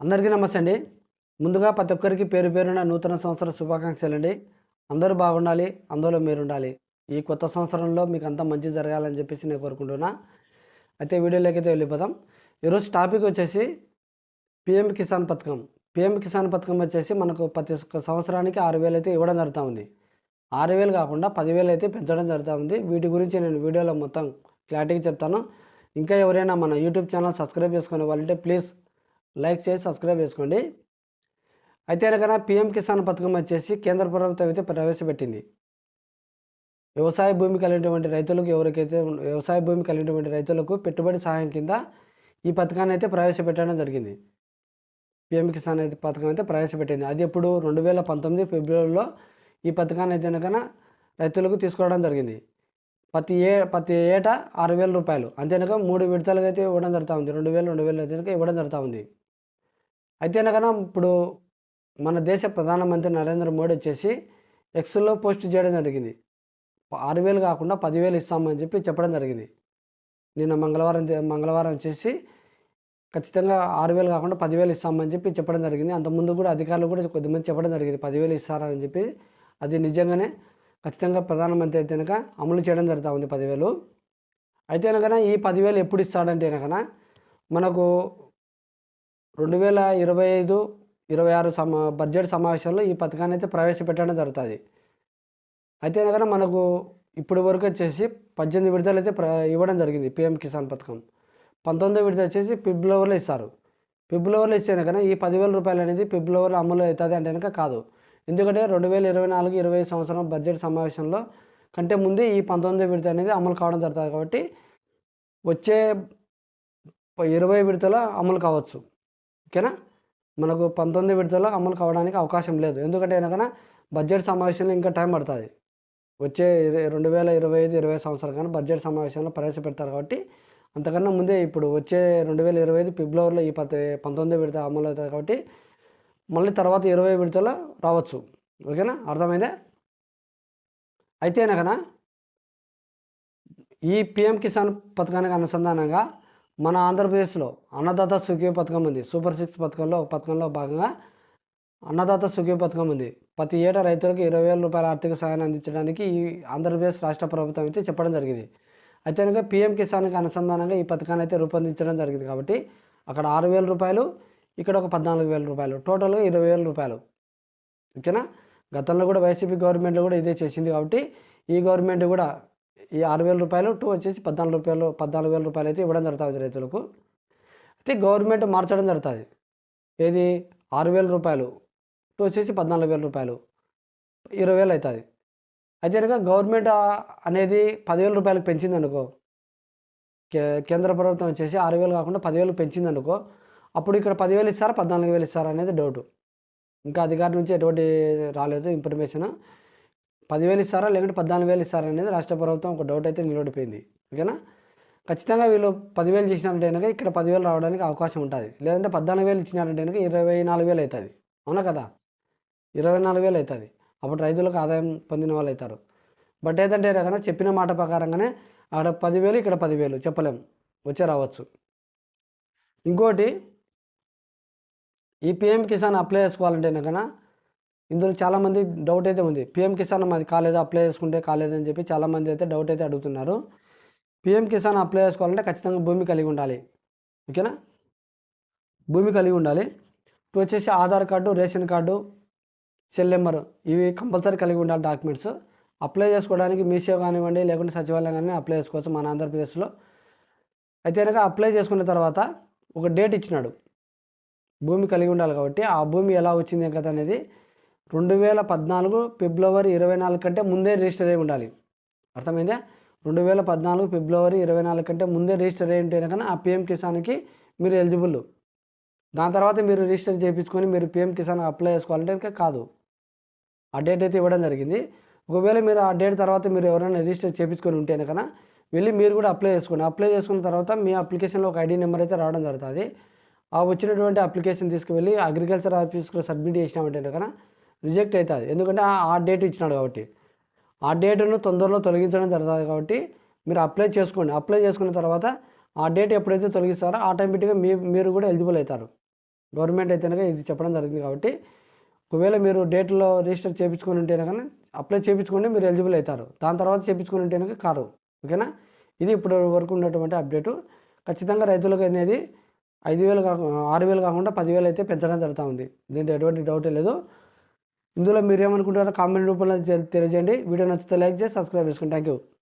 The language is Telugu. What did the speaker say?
అందరికీ నమస్తే అండి. ముందుగా ప్రతి ఒక్కరికి పేరు పేరున నూతన సంవత్సర శుభాకాంక్షలు అండి అందరూ బాగుండాలి అందులో మీరు ఉండాలి ఈ కొత్త సంవత్సరంలో మీకు అంతా మంచి జరగాలని చెప్పేసి నేను కోరుకుంటున్నా. అయితే వీడియోలోకి అయితే వెళ్ళిపోదాం. ఈరోజు టాపిక్ వచ్చేసి పిఎం కిసాన్ పథకం. పిఎం కిసాన్ పథకం వచ్చేసి మనకు ప్రతి ఒక్క సంవత్సరానికి ఆరు వేలు అయితే ఇవ్వడం జరుగుతూ ఉంది. ఆరు వేలు కాకుండా పదివేలు అయితే పెంచడం జరుగుతూ ఉంది. వీటి గురించి నేను వీడియోలో మొత్తం క్లారిటీగా చెప్తాను. ఇంకా ఎవరైనా మన యూట్యూబ్ ఛానల్ సబ్స్క్రైబ్ చేసుకునే వాళ్ళంటే ప్లీజ్ లైక్ చేసి సబ్స్క్రైబ్ చేసుకోండి. అయితే కనుక పిఎం కిసాన్ పథకం వచ్చేసి కేంద్ర ప్రభుత్వం అయితే ప్రవేశపెట్టింది. వ్యవసాయ భూమి కలిగినటువంటి రైతులకు ఎవరికైతే వ్యవసాయ భూమి కలిగినటువంటి రైతులకు పెట్టుబడి సహాయం కింద ఈ పథకాన్ని అయితే ప్రవేశపెట్టడం జరిగింది. పిఎం కిసాన్ అయితే పథకం అయితే ప్రవేశపెట్టింది. అది ఎప్పుడు రెండు వేల పంతొమ్మిది ఫిబ్రవరిలో ఈ పథకాన్ని అయితే కనుక రైతులకు తీసుకోవడం జరిగింది. ప్రతి ఏ ప్రతి ఏటా ఆరు వేల రూపాయలు. అంతేనక మూడు విడతలుగా అయితే ఇవ్వడం జరుగుతూ ఉంది. రెండు వేలు రెండు వేలు అయితే ఇవ్వడం జరుగుతూ ఉంది. అయితే అనగా ఇప్పుడు మన దేశ ప్రధానమంత్రి నరేంద్ర మోడీ వచ్చేసి ఎక్స్లో పోస్ట్ చేయడం జరిగింది. ఆరు వేలు కాకుండా పదివేలు ఇస్తామని చెప్పి చెప్పడం జరిగింది. నిన్న మంగళవారం మంగళవారం వచ్చేసి ఖచ్చితంగా ఆరు వేలు కాకుండా పదివేలు ఇస్తామని చెప్పి చెప్పడం జరిగింది. అంతకుముందు కూడా అధికారులు కూడా కొద్దిమంది చెప్పడం జరిగింది. పదివేలు ఇస్తారని చెప్పి అది నిజంగానే ఖచ్చితంగా ప్రధానమంత్రి అయితే కనుక అమలు చేయడం జరుగుతూ ఉంది పదివేలు అయితే కనుక ఈ పదివేలు ఎప్పుడు ఇస్తాడంటే కనుక మనకు రెండు వేల ఇరవై ఐదు ఇరవై ఆరు సమా బడ్జెట్ సమావేశంలో ఈ పథకాన్ని అయితే ప్రవేశపెట్టడం జరుగుతుంది. అయితే కనుక మనకు ఇప్పుడు వరకు వచ్చేసి పద్దెనిమిది విడతలు అయితే ప్ర ఇవ్వడం జరిగింది పిఎం కిసాన్ పథకం. పంతొమ్మిదో విడత వచ్చేసి ఫిబ్రవరిలో ఇస్తారు. ఫిబ్రవరిలో ఇస్తే కనుక ఈ పదివేల రూపాయలు అనేది ఫిబ్రవరిలో అమలు అవుతుంది అంటే కనుక కాదు. ఎందుకంటే రెండు వేల ఇరవై నాలుగు ఇరవై ఐదు సంవత్సరం బడ్జెట్ సమావేశంలో కంటే ముందే ఈ పంతొమ్మిదో విడత అనేది అమలు కావడం జరుగుతుంది కాబట్టి వచ్చే ఇరవై విడతలో అమలు కావచ్చు. ఓకేనా? మనకు పంతొమ్మిది విడతలో అమలు కావడానికి అవకాశం లేదు. ఎందుకంటే కనుక బడ్జెట్ సమావేశంలో ఇంకా టైం పడుతుంది. వచ్చే రెండు వేల ఇరవై ఐదు ఇరవై సంవత్సరాల కానీ బడ్జెట్ సమావేశంలో ప్రవేశపెడతారు కాబట్టి అంతకన్నా ముందే ఇప్పుడు వచ్చే రెండు వేల ఇరవై ఐదు ఫిబ్రవరిలో ఈ పత పంతొమ్మిది విడత అమలు అవుతుంది కాబట్టి మళ్ళీ తర్వాత ఇరవై విడతలో రావచ్చు. ఓకేనా? అర్థమైందే? అయితే కనుక ఈ పిఎం కిసాన్ పథకానికి అనుసంధానంగా మన ఆంధ్రప్రదేశ్లో అన్నదాత సుఖీ పథకం ఉంది. సూపర్ సిక్స్ పథకంలో పథకంలో భాగంగా అన్నదాత సుఖీ పథకం ఉంది. ప్రతి ఏటా రైతులకు ఇరవై వేల రూపాయల ఆర్థిక సహాయాన్ని అందించడానికి ఈ ఆంధ్రప్రదేశ్ రాష్ట్ర ప్రభుత్వం అయితే చెప్పడం జరిగింది. అయితే కనుక పిఎం కిసాన్కి అనుసంధానంగా ఈ పథకాన్ని అయితే రూపొందించడం జరిగింది కాబట్టి అక్కడ ఆరు వేల రూపాయలు ఇక్కడ ఒక పద్నాలుగు వేల రూపాయలు టోటల్గా ఇరవై వేల రూపాయలు. ఓకేనా? గతంలో కూడా వైసీపీ గవర్నమెంట్లో కూడా ఇదే చేసింది కాబట్టి ఈ గవర్నమెంట్ కూడా ఈ ఆరు వేల రూపాయలు టూ వచ్చేసి పద్నాలుగు రూపాయలు పద్నాలుగు వేల రూపాయలు అయితే ఇవ్వడం జరుగుతుంది రైతులకు. అయితే గవర్నమెంట్ మార్చడం జరుగుతుంది. ఏది? ఆరు వేల రూపాయలు టూ వచ్చేసి పద్నాలుగు వేల రూపాయలు ఇరవై వేలు అవుతుంది. అయితే కనుక గవర్నమెంట్ అనేది పదివేల రూపాయలకు పెంచింది అనుకో కే కేంద్ర ప్రభుత్వం వచ్చేసి ఆరు వేలు కాకుండా పదివేలు పెంచింది అనుకో అప్పుడు ఇక్కడ పదివేలు ఇస్తారా పద్నాలుగు వేలు ఇస్తారా అనేది డౌట్ ఇంకా అధికారి నుంచి ఎటువంటి రాలేదు ఇన్ఫర్మేషన్ పదివేలు ఇస్తారా? లేకుంటే పద్నాలుగు వేలు ఇస్తారా అనేది రాష్ట్ర ప్రభుత్వం ఒక డౌట్ అయితే నిలబడిపోయింది. ఓకేనా? ఖచ్చితంగా వీళ్ళు పదివేలు చేసినారంటే కనుక ఇక్కడ పదివేలు రావడానికి అవకాశం ఉంటుంది. లేదంటే పద్నాలుగు వేలు ఇచ్చినారంటే కనుక ఇరవై నాలుగు వేలు అవుతుంది. అవునా కదా? ఇరవై నాలుగు వేలు అవుతుంది. అప్పుడు రైతులకు ఆదాయం పొందిన వాళ్ళు అవుతారు. బట్ ఏదంటే కనుక చెప్పిన మాట ప్రకారంగానే ఆడ పదివేలు ఇక్కడ పదివేలు చెప్పలేం. వచ్చే రావచ్చు. ఇంకోటి ఈ పిఎం కిసాన్ అప్లై చేసుకోవాలంటే కనుక ఇందులో చాలామంది డౌట్ అయితే ఉంది. పిఎం కిసాన్ మాది కాలేదు? అప్లై చేసుకుంటే కాలేదని చెప్పి చాలామంది అయితే డౌట్ అయితే అడుగుతున్నారు. పిఎం కిసాన్ అప్లై చేసుకోవాలంటే ఖచ్చితంగా భూమి కలిగి ఉండాలి. ఓకేనా భూమి కలిగి ఉండాలి. టూ వచ్చేసి Aadhaar card ration card cell number ఇవి కంపల్సరీ కలిగి ఉండాలి డాక్యుమెంట్స్. అప్లై చేసుకోవడానికి మీసేవ కానివ్వండి లేకుంటే సచివాలయం కానీ అప్లై చేసుకోవచ్చు మన ఆంధ్రప్రదేశ్లో. అయితే కనుక అప్లై చేసుకున్న తర్వాత ఒక డేట్ ఇచ్చినాడు. భూమి కలిగి ఉండాలి కాబట్టి ఆ భూమి ఎలా వచ్చింది కదా అనేది రెండు వేల పద్నాలుగు ఫిబ్రవరి ఇరవై నాలుగు కంటే ముందే రిజిస్టర్ అయి ఉండాలి. అర్థమైందా? రెండు వేల పద్నాలుగు ఫిబ్రవరి ఇరవై నాలుగు కంటే ముందే రిజిస్టర్ అయి ఉంటే కనుక ఆ పిఎం కిసాన్కి మీరు ఎలిజిబుల్ దాని తర్వాత మీరు రిజిస్టర్ చేయించుకొని మీరు పిఎం కిసాన్ అప్లై చేసుకోవాలంటే ఇంకా కాదు. ఆ డేట్ అయితే ఇవ్వడం జరిగింది. ఒకవేళ మీరు ఆ డేట్ తర్వాత మీరు ఎవరైనా రిజిస్టర్ చేయించుకొని ఉంటే కనుక వెళ్ళి మీరు కూడా అప్లై చేసుకోండి. అప్లై చేసుకున్న తర్వాత మీ అప్లికేషన్లో ఒక ఐడి నెంబర్ అయితే రావడం జరుగుతుంది. ఆ వచ్చినటువంటి అప్లికేషన్ తీసుకువెళ్ళి అగ్రికల్చర్ ఆఫీస్లో సబ్మిట్ చేసినామంటే కనుక రిజెక్ట్ అవుతుంది. ఎందుకంటే ఆ- ఆ డేట్ ఇచ్చినాడు కాబట్టి. ఆ డేట్ను తొందరలో తొలగించడం జరుగుతుంది కాబట్టి మీరు అప్లై చేసుకోండి. అప్లై చేసుకున్న తర్వాత ఆ డేట్ ఎప్పుడైతే తొలగిస్తారో ఆటోమేటిక్గా మీ మీరు కూడా ఎలిజిబుల్ అవుతారు. గవర్నమెంట్ అయితే ఇది చెప్పడం జరిగింది కాబట్టి. ఒకవేళ మీరు డేట్లో రిజిస్టర్ చేయించుకుని ఉంటే కానీ అప్లై చేయించుకుంటే మీరు ఎలిజిబుల్ అవుతారు. దాని తర్వాత చేయించుకుని ఉంటే కనుక కారు. ఓకేనా? ఇది ఇప్పటి వరకు ఉన్నటువంటి అప్డేటు. ఖచ్చితంగా రైతులకు అనేది ఐదు వేలు కాకుండా ఆరు వేలు కాకుండా పదివేలు అయితే పెంచడం జరుగుతూ ఉంది. దీంట్లో ఎటువంటి డౌటే లేదు. ఇందులో మీరు ఏమనుకుంటారో కామెంట్ రూపంలో తెలియజేయండి. వీడియో నచ్చితే లైక్ చేసి సబ్స్క్రైబ్ చేసుకోండి థ్యాంక్ యూ